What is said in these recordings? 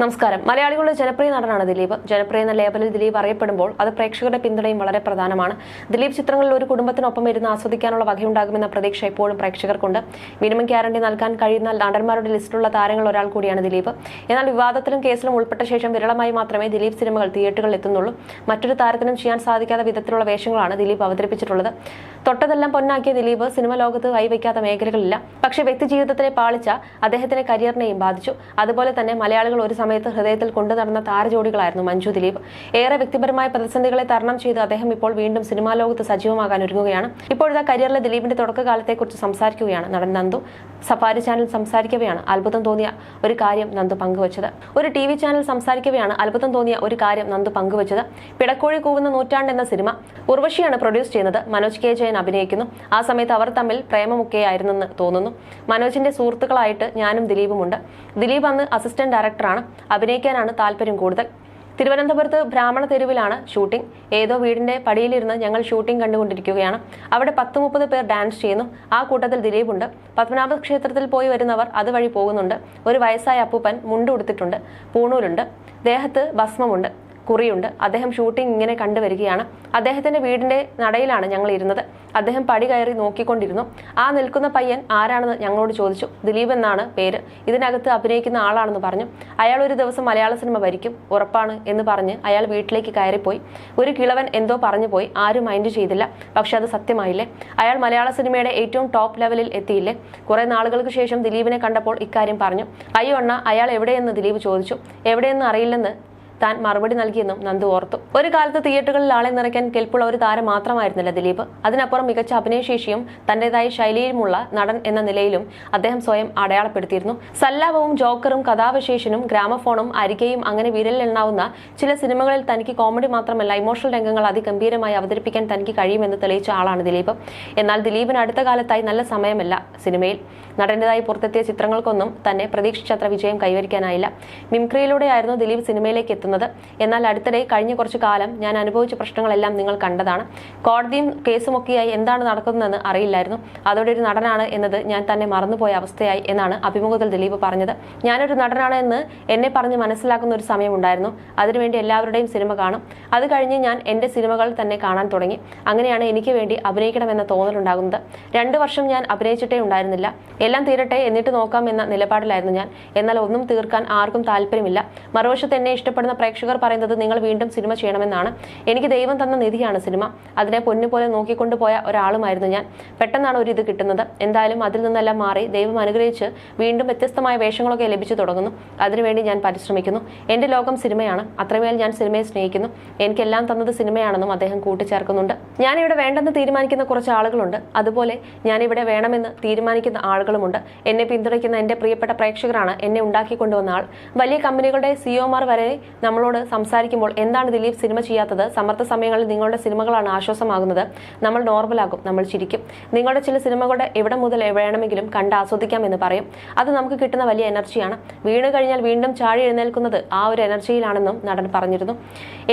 നമസ്കാരം. മലയാളികളുടെ ജനപ്രിയ നടനാണ് ദിലീപ്. ജനപ്രിയ എന്ന ലേബലിൽ ദിലീപ് അറിയപ്പെടുമ്പോൾ അത് പ്രേക്ഷകരുടെ പിന്തുണയും വളരെ പ്രധാനമാണ്. ദിലീപ് ചിത്രങ്ങളിൽ ഒരു കുടുംബത്തിനൊപ്പം ഇരുന്ന് ആസ്വദിക്കാനുള്ള വകയുണ്ടാകുമെന്ന പ്രതീക്ഷ എപ്പോഴും പ്രേക്ഷകർക്കുണ്ട്. മിനിമം ഗ്യാരണ്ടി നൽകാൻ കഴിയുന്ന നടന്മാരുടെ ലിസ്റ്റിലുള്ള താരങ്ങൾ ഒരാൾ കൂടിയാണ് ദിലീപ്. എന്നാൽ വിവാദത്തിലും കേസിലും ഉൾപ്പെട്ട ശേഷം വിരളമായി മാത്രമേ ദിലീപ് സിനിമകൾ തിയേറ്ററുകളിൽ എത്തുന്നുള്ളൂ. മറ്റൊരു താരത്തിനും ചെയ്യാൻ സാധിക്കാത്ത വിധത്തിലുള്ള വേഷങ്ങളാണ് ദിലീപ് അവതരിപ്പിച്ചിട്ടുള്ളത്. തൊട്ടതെല്ലാം പൊന്നാക്കിയ ദിലീപ് സിനിമ ലോകത്ത് കൈവയ്ക്കാത്ത മേഖലകളില്ല. പക്ഷേ വ്യക്തി ജീവിതത്തിലെ പാളിച്ച അദ്ദേഹത്തിന്റെ കരിയറിനെയും ബാധിച്ചു. അതുപോലെ തന്നെ മലയാളികൾ ഒരു സമയത്ത് ഹൃദയത്തിൽ കൊണ്ടു നടന്ന താരജോഡികളായിരുന്നു മഞ്ജു ദിലീപ്. ഏറെ വ്യക്തിപരമായ പ്രതിസന്ധികളെ തരണം ചെയ്ത് അദ്ദേഹം ഇപ്പോൾ വീണ്ടും സിനിമാ ലോകത്ത് സജീവമാകാൻ ഒരുങ്ങുകയാണ്. ഇപ്പോഴത്തെ കരിയറിലെ ദിലീപിന്റെ തുടക്കകാലത്തെക്കുറിച്ച് സംസാരിക്കുകയാണ് നടൻ നന്ദു. സഫാരി ചാനൽ സംസാരിക്കവെയാണ് അത്ഭുതം തോന്നിയ ഒരു കാര്യം നന്ദു പങ്കുവച്ചത്. ഒരു ടി വി ചാനൽ സംസാരിക്കവെയാണ് അത്ഭുതം തോന്നിയ ഒരു കാര്യം നന്ദു പങ്കുവച്ചത്. പിടക്കോഴി കൂവുന്ന നൂറ്റാണ്ട് എന്ന സിനിമ ഉർവശിയാണ് പ്രൊഡ്യൂസ് ചെയ്യുന്നത്. മനോജ് കെ ജയൻ അഭിനയിക്കുന്നു. ആ സമയത്ത് അവർ തമ്മിൽ പ്രേമമൊക്കെയായിരുന്നെന്ന് തോന്നുന്നു. മനോജിന്റെ സുഹൃത്തുക്കളായിട്ട് ഞാനും ദിലീപുമുണ്ട്. ദിലീപ് അന്ന് അസിസ്റ്റന്റ് ഡയറക്ടറാണ്. അഭിനയിക്കാനാണ് താല്പര്യം കൂടുതൽ. തിരുവനന്തപുരത്ത് ബ്രാഹ്മണ തെരുവിലാണ് ഷൂട്ടിംഗ്. ഏതോ വീടിന്റെ പടിയിലിരുന്ന് ഞങ്ങൾ ഷൂട്ടിംഗ് കണ്ടുകൊണ്ടിരിക്കുകയാണ്. അവിടെ പത്ത് മുപ്പത് പേർ ഡാൻസ് ചെയ്യുന്നു. ആ കൂട്ടത്തിൽ ദിലീപുണ്ട്. പത്മനാഭ ക്ഷേത്രത്തിൽ പോയി വരുന്നവർ അതുവഴി പോകുന്നുണ്ട്. ഒരു വയസ്സായ അപ്പൂപ്പൻ മുണ്ടുടുത്തിട്ടുണ്ട് പൂണൂരുണ്ട് ദേഹത്ത് ഭസ്മമുണ്ട്. കുറിയുണ്ട്. അദ്ദേഹം ഷൂട്ടിംഗ് ഇങ്ങനെ കണ്ടുവരികയാണ്. അദ്ദേഹത്തിന്റെ വീടിന്റെ നടയിലാണ് ഞങ്ങൾ ഇരുന്നത്. അദ്ദേഹം പടി കയറി നോക്കിക്കൊണ്ടിരുന്നു. ആ നിൽക്കുന്ന പയ്യൻ ആരാണെന്ന് ഞങ്ങളോട് ചോദിച്ചു. ദിലീപ് എന്നാണ് പേര്. ഇതിനകത്ത് അഭിനയിക്കുന്ന ആളാണെന്ന് പറഞ്ഞു. അയാൾ ഒരു ദിവസം മലയാള സിനിമ ഭരിക്കും. ഉറപ്പാണ് എന്ന് പറഞ്ഞ് അയാൾ വീട്ടിലേക്ക് കയറിപ്പോയി. ഒരു കിളവൻ എന്തോ പറഞ്ഞു പോയി. ആരും മൈൻഡ് ചെയ്തില്ല. പക്ഷെ അത് സത്യമായില്ലേ? അയാൾ മലയാള സിനിമയുടെ ഏറ്റവും ടോപ്പ് ലെവലിൽ എത്തിയില്ലേ? കുറെ നാളുകൾക്ക് ശേഷം ദിലീപിനെ കണ്ടപ്പോൾ ഇക്കാര്യം പറഞ്ഞു. അയ്യോ അണ്ണ അയാൾ എവിടെയെന്ന് ദിലീപ് ചോദിച്ചു. എവിടെയെന്ന് അറിയില്ലെന്ന് താൻ മറുപടി നൽകിയെന്നും നന്ദു ഓർത്തു. ഒരു കാലത്ത് തിയേറ്ററുകളിൽ ആളെ നിറയ്ക്കാൻ കെൽപ്പുള്ള ഒരു താരം മാത്രമായിരുന്നില്ല ദിലീപ്. അതിനപ്പുറം മികച്ച അഭിനയശേഷിയും തന്റേതായ ശൈലിയിലുമുള്ള നടൻ എന്ന നിലയിലും അദ്ദേഹം സ്വയം അടയാളപ്പെടുത്തിയിരുന്നു. സല്ലാപവും ജോക്കറും കഥാവിശേഷനും ഗ്രാമഫോണും അരികയും അങ്ങനെ വിരലിലെണ്ണാവുന്ന ചില സിനിമകളിൽ തനിക്ക് കോമഡി മാത്രമല്ല ഇമോഷണൽ രംഗങ്ങൾ അതിഗംഭീരമായി അവതരിപ്പിക്കാൻ തനിക്ക് കഴിയുമെന്ന് തെളിയിച്ച ആളാണ് ദിലീപ്. എന്നാൽ ദിലീപിന് അടുത്ത കാലത്തായി നല്ല സമയമല്ല സിനിമയിൽ. നടന്റേതായി പുറത്തെത്തിയ ചിത്രങ്ങൾക്കൊന്നും തന്നെ പ്രതീക്ഷിച്ചത്ര വിജയം കൈവരിക്കാനായില്ല. മിംക്രിയിലൂടെയായിരുന്നു ദിലീപ് സിനിമയിലേക്ക് എത്തുന്നത്. എന്നാൽ അടുത്തിടെ കഴിഞ്ഞ കുറച്ച് കാലം ഞാൻ അനുഭവിച്ച പ്രശ്നങ്ങളെല്ലാം നിങ്ങൾ കണ്ടതാണ്. കോടതിയും കേസുമൊക്കെയായി എന്താണ് നടക്കുന്നതെന്ന് അറിയില്ലായിരുന്നു. അതോടെ ഒരു നടനാണ് എന്നത് ഞാൻ തന്നെ മറന്നുപോയ അവസ്ഥയായി എന്നാണ് അഭിമുഖത്തിൽ ദിലീപ് പറഞ്ഞത്. ഞാനൊരു നടനാണ് എന്ന് എന്നെ പറഞ്ഞ് മനസ്സിലാക്കുന്ന ഒരു സമയമുണ്ടായിരുന്നു. അതിനുവേണ്ടി എല്ലാവരുടെയും സിനിമ കാണും. അത് കഴിഞ്ഞ് ഞാൻ എന്റെ സിനിമകൾ തന്നെ കാണാൻ തുടങ്ങി. അങ്ങനെയാണ് എനിക്ക് വേണ്ടി അഭിനയിക്കണമെന്ന തോന്നലുണ്ടാകുന്നത്. രണ്ട് വർഷം ഞാൻ അഭിനയിച്ചിട്ടേ ഉണ്ടായിരുന്നില്ല. എല്ലാം തീരട്ടെ എന്നിട്ട് നോക്കാം എന്ന നിലപാടിലായിരുന്നു ഞാൻ. എന്നാൽ ഒന്നും തീർക്കാൻ ആർക്കും താല്പര്യമില്ല. മറുവശത്ത് എന്നെ ഇഷ്ടപ്പെടുന്ന പ്രേക്ഷകർ പറയുന്നത് നിങ്ങൾ വീണ്ടും സിനിമ ചെയ്യണമെന്നാണ്. എനിക്ക് ദൈവം തന്ന നിധിയാണ് സിനിമ. അതിനെ പൊന്നുപോലെ നോക്കിക്കൊണ്ടുപോയ ഒരാളുമായിരുന്നു ഞാൻ. പെട്ടെന്നാണ് ഒരു ഇത് കിട്ടുന്നത്. എന്തായാലും അതിൽ നിന്നെല്ലാം മാറി ദൈവം അനുഗ്രഹിച്ച് വീണ്ടും വ്യത്യസ്തമായ വേഷങ്ങളൊക്കെ ലഭിച്ചു തുടങ്ങുന്നു. അതിനുവേണ്ടി ഞാൻ പരിശ്രമിക്കുന്നു. എന്റെ ലോകം സിനിമയാണ്. അത്രമേൽ ഞാൻ സിനിമയെ സ്നേഹിക്കുന്നു. എനിക്കെല്ലാം തന്നത് സിനിമയാണെന്നും അദ്ദേഹം കൂട്ടിച്ചേർക്കുന്നുണ്ട്. ഞാനിവിടെ വേണ്ടെന്ന് തീരുമാനിക്കുന്ന കുറച്ച് ആളുകളുണ്ട്. അതുപോലെ ഞാനിവിടെ വേണമെന്ന് തീരുമാനിക്കുന്ന ആളുകളുമുണ്ട്. എന്നെ പിന്തുണയ്ക്കുന്ന എന്റെ പ്രിയപ്പെട്ട പ്രേക്ഷകരാണ് എന്നെ ഉണ്ടാക്കിക്കൊണ്ടുവന്ന ആൾ. വലിയ കമ്പനികളുടെ സിഒമാർ വരെ നമ്മളോട് സംസാരിക്കുമ്പോൾ എന്താണ് ദിലീപ് സിനിമ ചെയ്യാത്തത്? സമർത്ഥ സമയങ്ങളിൽ നിങ്ങളുടെ സിനിമകളാണ് ആശ്വാസമാകുന്നത്. നമ്മൾ നോർമലാകും നമ്മൾ ചിരിക്കും. നിങ്ങളുടെ ചില സിനിമകളുടെ എവിടെ മുതൽ വേണമെങ്കിലും കണ്ട് ആസ്വദിക്കാം എന്ന് പറയും. അത് നമുക്ക് കിട്ടുന്ന വലിയ എനർജിയാണ്. വീണ് കഴിഞ്ഞാൽ വീണ്ടും ചാഴി എഴുന്നേൽക്കുന്നത് ആ ഒരു എനർജിയിലാണെന്നും നടൻ പറഞ്ഞിരുന്നു.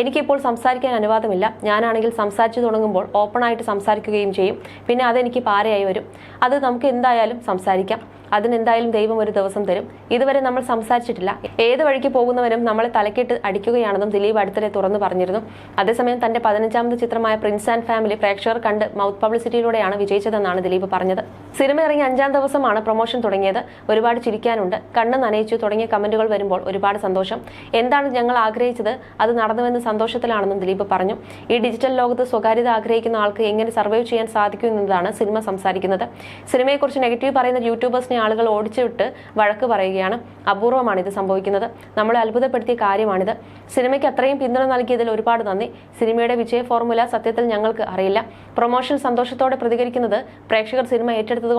എനിക്കിപ്പോൾ സംസാരിക്കാൻ അനുവാദമില്ല. ഞാനാണെങ്കിൽ സംസാരിച്ചു തുടങ്ങുമ്പോൾ ഓപ്പണായിട്ട് സംസാരിക്കുകയും ചെയ്യും. പിന്നെ അതെനിക്ക് പാരയായി വരും. അത് നമുക്ക് എന്തായാലും സംസാരിക്കാം. അതിനെന്തായാലും ദൈവം ഒരു ദിവസം തരും. ഇതുവരെ നമ്മൾ സംസാരിച്ചിട്ടില്ല. ഏത് വഴിക്ക് പോകുന്നവരും നമ്മളെ തലക്കിട്ട് അടിക്കുകയാണെന്നും ദിലീപ് അടുത്തിടെ തുറന്നു പറഞ്ഞിരുന്നു. അതേസമയം തന്റെ പതിനഞ്ചാമത് ചിത്രമായ പ്രിൻസ് ആൻഡ് ഫാമിലി പ്രേക്ഷകർ കണ്ട് മൗത്ത് പബ്ലിസിറ്റിയിലൂടെയാണ് വിജയിച്ചതെന്നാണ് ദിലീപ് പറഞ്ഞത്. സിനിമ ഇറങ്ങി അഞ്ചാം ദിവസമാണ് പ്രൊമോഷൻ തുടങ്ങിയത്. ഒരുപാട് ചിരിക്കാനുണ്ട്. കണ്ണ് നനയിച്ചു തുടങ്ങിയ കമന്റുകൾ വരുമ്പോൾ ഒരുപാട് സന്തോഷം. എന്താണ് ഞങ്ങൾ ആഗ്രഹിച്ചത്? അത് നടന്നുവെന്ന് സന്തോഷത്തിലാണെന്നും ദിലീപ് പറഞ്ഞു. ഈ ഡിജിറ്റൽ ലോകത്ത് സ്വകാര്യത ആഗ്രഹിക്കുന്ന ആൾക്ക് എങ്ങനെ സർവൈവ് ചെയ്യാൻ സാധിക്കും എന്നതാണ് സിനിമ സംസാരിക്കുന്നത്. സിനിമയെക്കുറിച്ച് നെഗറ്റീവ് പറയുന്ന യൂട്യൂബേഴ്സിനെ ആളുകൾ ഓടിച്ചുവിട്ട് വഴക്ക് പറയുകയാണ്. അപൂർവമാണ് ഇത് സംഭവിക്കുന്നത്. നമ്മളെ അത്ഭുതപ്പെടുത്തിയ കാര്യമാണിത്. സിനിമയ്ക്ക് അത്രയും പിന്തുണ നൽകിയതിൽ ഒരുപാട് നന്ദി. സിനിമയുടെ വിജയ ഫോർമുല സത്യത്തിൽ ഞങ്ങൾക്ക് അറിയില്ല. പ്രൊമോഷൻ സന്തോഷത്തോടെ പ്രതികരിക്കുന്നത് പ്രേക്ഷകർ സിനിമ ഏറ്റെടുത്തത്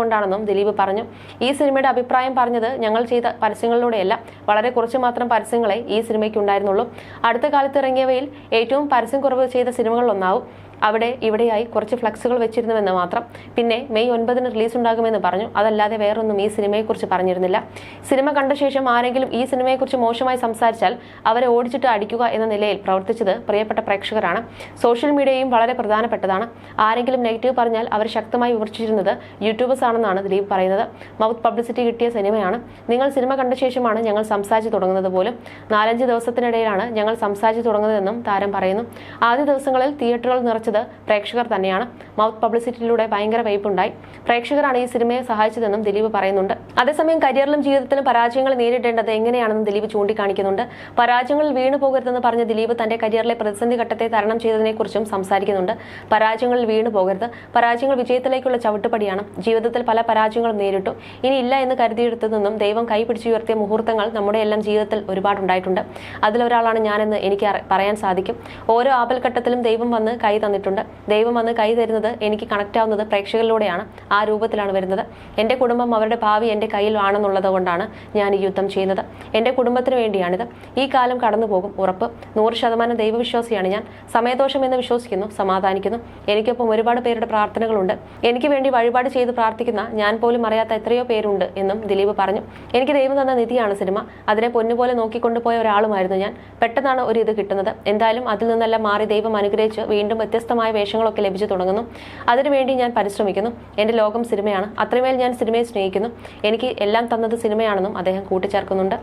ദിലീപ് പറഞ്ഞു. ഈ സിനിമയുടെ അഭിപ്രായം പറഞ്ഞത് ഞങ്ങൾ ചെയ്ത പരസ്യങ്ങളിലൂടെയല്ല. വളരെ കുറച്ച് മാത്രം പരസ്യങ്ങളെ ഈ സിനിമയ്ക്ക് ഉണ്ടായിരുന്നുള്ളൂ അടുത്ത കാലത്ത് ഇറങ്ങിയവയിൽ ഏറ്റവും പരസ്യം കുറവ് ചെയ്ത സിനിമകളിലൊന്നാവും. അവിടെ ഇവിടെയായി കുറച്ച് ഫ്ലക്സുകൾ വെച്ചിരുന്നുവെന്ന് മാത്രം. പിന്നെ മെയ് ഒൻപതിന് റിലീസ് ഉണ്ടാകുമെന്ന് പറഞ്ഞു. അതല്ലാതെ വേറൊന്നും ഈ സിനിമയെക്കുറിച്ച് പറഞ്ഞിരുന്നില്ല. സിനിമ കണ്ട ശേഷം ആരെങ്കിലും ഈ സിനിമയെക്കുറിച്ച് മോശമായി സംസാരിച്ചാൽ അവരെ ഓടിച്ചിട്ട് അടിക്കുക എന്ന നിലയിൽ പ്രവർത്തിച്ചത് പ്രിയപ്പെട്ട പ്രേക്ഷകരാണ്. സോഷ്യൽ മീഡിയയും വളരെ പ്രധാനപ്പെട്ടതാണ്. ആരെങ്കിലും നെഗറ്റീവ് പറഞ്ഞാൽ അവർ ശക്തമായി വിമർശിച്ചിരുന്നത് യൂട്യൂബേഴ്സ് ആണെന്നാണ് ദിലീപ് പറയുന്നത്. മൗത്ത് പബ്ലിസിറ്റി കിട്ടിയ സിനിമയാണ്. നിങ്ങൾ സിനിമ കണ്ട ശേഷമാണ് ഞങ്ങൾ സംസാരിച്ചു തുടങ്ങുന്നത് പോലും. നാലഞ്ച് ദിവസത്തിനിടയിലാണ് ഞങ്ങൾ സംസാരിച്ചു തുടങ്ങുന്നതെന്നും താരം പറയുന്നു. ആദ്യ ദിവസങ്ങളിൽ തിയേറ്ററുകൾ നിറച്ചത് പ്രേക്ഷകർ തന്നെയാണ്. മൗത്ത് പബ്ലിസിറ്റിയിലൂടെ ഭയങ്കര വൈപ്പുണ്ടായി. പ്രേക്ഷകരാണ് ഈ സിനിമയെ സഹായിച്ചതെന്നും ദിലീപ് പറയുന്നുണ്ട്. അതേസമയം കരിയറിലും ജീവിതത്തിലും പരാജയങ്ങൾ നേരിടേണ്ടത് എങ്ങനെയാണെന്ന് ദിലീപ് ചൂണ്ടിക്കാണിക്കുന്നുണ്ട്. പരാജയങ്ങളിൽ വീണു പോകരുതെന്ന് പറഞ്ഞ ദിലീപ് തന്റെ കരിയറിലെ പ്രതിസന്ധി ഘട്ടത്തെ തരണം ചെയ്തതിനെക്കുറിച്ചും സംസാരിക്കുന്നുണ്ട്. പരാജയങ്ങളിൽ വീണു പോകരുത്. പരാജയങ്ങൾ വിജയത്തിലേക്കുള്ള ചവിട്ടുപടിയാണ്. ജീവിതത്തിൽ പല പരാജയങ്ങളും നേരിട്ടു. ഇനി ഇല്ല എന്ന് കരുതിയെടുത്തു നിന്നും ദൈവം കൈപിടിച്ചുയർത്തിയ മുഹൂർത്തങ്ങൾ നമ്മുടെ എല്ലാം ജീവിതത്തിൽ ഒരുപാടുണ്ടായിട്ടുണ്ട് അതിലൊരാളാണ് ഞാനെന്ന് എനിക്ക് പറയാൻ സാധിക്കും. ഓരോ ആപൽഘട്ടത്തിലും ദൈവം വന്ന് കൈ തന്നിട്ടുണ്ട്. ദൈവം വന്ന് കൈ തരുന്നത് എനിക്ക് കണക്റ്റ് ആവുന്നത് പ്രേക്ഷകരിലൂടെയാണ്. ആ രൂപത്തിലാണ് വരുന്നത്. എന്റെ കുടുംബം അവരുടെ ഭാവി എന്റെ കയ്യിൽ ആണെന്നുള്ളത് കൊണ്ടാണ് ഞാൻ ഈ യുദ്ധം ചെയ്യുന്നത്. എന്റെ കുടുംബത്തിന് വേണ്ടിയാണിത്. ഈ കാലം കടന്നു പോകും ഉറപ്പ്. നൂറ് ശതമാനം ദൈവവിശ്വാസിയാണ് ഞാൻ. സമയദോഷം എന്ന് വിശ്വസിക്കുന്നു സമാധാനിക്കുന്നു. എനിക്കൊപ്പം ഒരുപാട് പേരുടെ പ്രാർത്ഥനകളുണ്ട്. എനിക്ക് വേണ്ടി വഴിപാട് ചെയ്ത് പ്രാർത്ഥിക്കുന്ന ഞാൻ പോലും അറിയാത്ത എത്രയോ പേരുണ്ട് എന്നും ദിലീപ് പറഞ്ഞു. എനിക്ക് ദൈവം തന്ന നിധിയാണ് സിനിമ. അതിനെ പൊന്നുപോലെ നോക്കിക്കൊണ്ടുപോയ ഒരാളുമായിരുന്നു ഞാൻ. പെട്ടെന്നാണ് ഒരു ഇത് കിട്ടുന്നത്. എന്തായാലും അതിൽ നിന്നെല്ലാം മാറി ദൈവം അനുഗ്രഹിച്ച് വീണ്ടും വ്യത്യസ്തമായ വേഷങ്ങളൊക്കെ ലഭിച്ചു തുടങ്ങുന്നു. അതിനുവേണ്ടി ഞാൻ പരിശ്രമിക്കുന്നു. എന്റെ ലോകം സിനിമയാണ്. അത്രമേൽ ഞാൻ സിനിമയെ സ്നേഹിക്കുന്നു. എനിക്ക് എല്ലാം തന്നത് സിനിമയാണെന്നും അദ്ദേഹം കൂട്ടിച്ചേർക്കുന്നുണ്ട്.